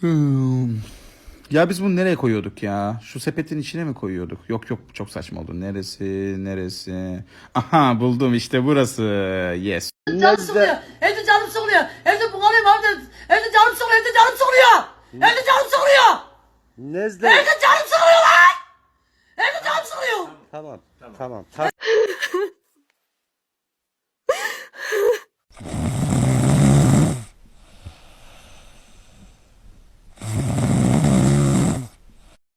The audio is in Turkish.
Hmm. Ya biz bunu nereye koyuyorduk ya? Şu sepetin içine mi koyuyorduk? Yok yok çok saçma oldu. Neresi? Neresi? Aha buldum işte burası. Yes. Canım sıkılıyor. Evde canım sıkılıyor. Evde bunalıyorum evde. Evde canım sıkılıyor. Evde canım sıkılıyor. Evde canım sıkılıyor. Nezle. Evde canım sıkılıyor lan. Evde canım sıkılıyor. Tamam. Tamam. Tamam.